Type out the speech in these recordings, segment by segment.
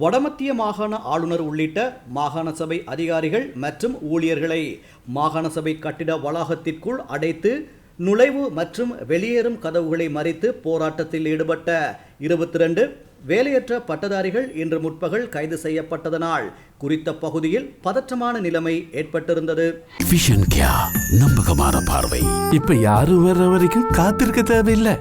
வடமத்திய மாகாண ஆளுநர் உள்ளிட்ட மாகாண சபை அதிகாரிகள் மற்றும் ஊழியர்களை மாகாண சபை கட்டிட வளாகத்திற்குள் அடைத்து நுழைவு மற்றும் வெளியேறும் கதவுகளை மறித்து போராட்டத்தில் ஈடுபட்ட இருபத்தி ரெண்டு வேலையற்ற பட்டதாரிகள் இன்று முற்பகல் கைது செய்யப்பட்டதனால் குறித்த பகுதியில் பதற்றமான நிலைமை ஏற்பட்டிருந்தது. நம்பகமான பார்வை இப்ப யாரும் வர்ற வரைக்கும் காத்திருக்க தேவையில்லை.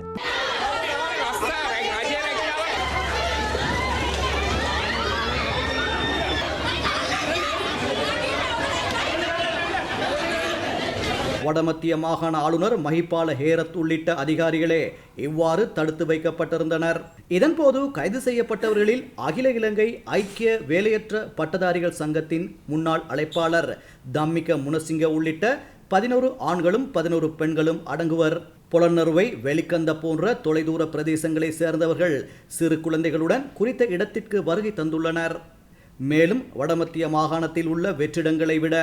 வடமத்திய மாகாண ஆளுநர் மஹிபால ஹேரத் உள்ளிட்ட அதிகாரிகளே இவ்வாறு தடுத்து வைக்கப்பட்டிருந்தனர். இதன்போது கைது செய்யப்பட்டவர்களில் அகில இலங்கை ஐக்கிய வேலையற்ற பட்டதாரிகள் சங்கத்தின் முன்னாள் அழைப்பாளர் தம்மிக முனசிங்க உள்ளிட்ட பதினோரு ஆண்களும் பதினோரு பெண்களும் அடங்குவர். புலனறுவை வெளிக்கந்த போன்ற தொலைதூர பிரதேசங்களை சேர்ந்தவர்கள் சிறு குழந்தைகளுடன் குறித்த இடத்திற்கு வருகை தந்துள்ளனர். மேலும் வடமத்திய மாகாணத்தில் உள்ள வெற்றிடங்களை விட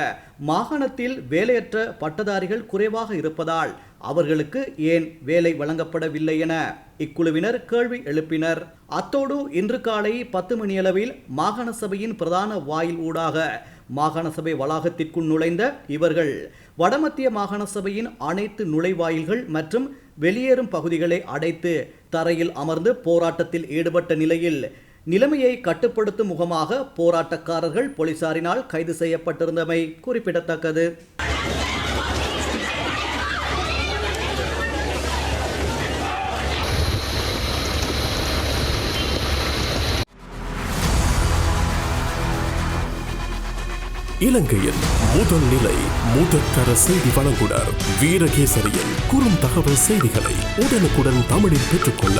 மாகாணத்தில் வேலையற்ற பட்டதாரிகள் குறைவாக இருப்பதால் அவர்களுக்கு ஏன் வேலை வழங்கப்படவில்லை என இக்குழுவினர் கேள்வி எழுப்பினர். அத்தோடு இன்று காலை பத்து மணியளவில் மாகாண சபையின் பிரதான வாயில் ஊடாக மாகாண சபை வளாகத்திற்குள் நுழைந்த இவர்கள் வடமத்திய மாகாண சபையின் அனைத்து நுழைவாயில்கள் மற்றும் வெளியேறும் பகுதிகளை அடைத்து தரையில் அமர்ந்து போராட்டத்தில் ஈடுபட்ட நிலையில் நிலைமையை கட்டுப்படுத்தும் முகமாக போராட்டக்காரர்கள் போலீசாரினால் கைது செய்யப்பட்டிருந்தமை குறிப்பிடத்தக்கது. இலங்கையின் முதல் நிலை முதற்கர செய்தி வழங்குனர் வீரகேசரியின் குறும் தகவல் செய்திகளை உடனுக்குடன் தமிழில் பெற்றுக்கொள்ள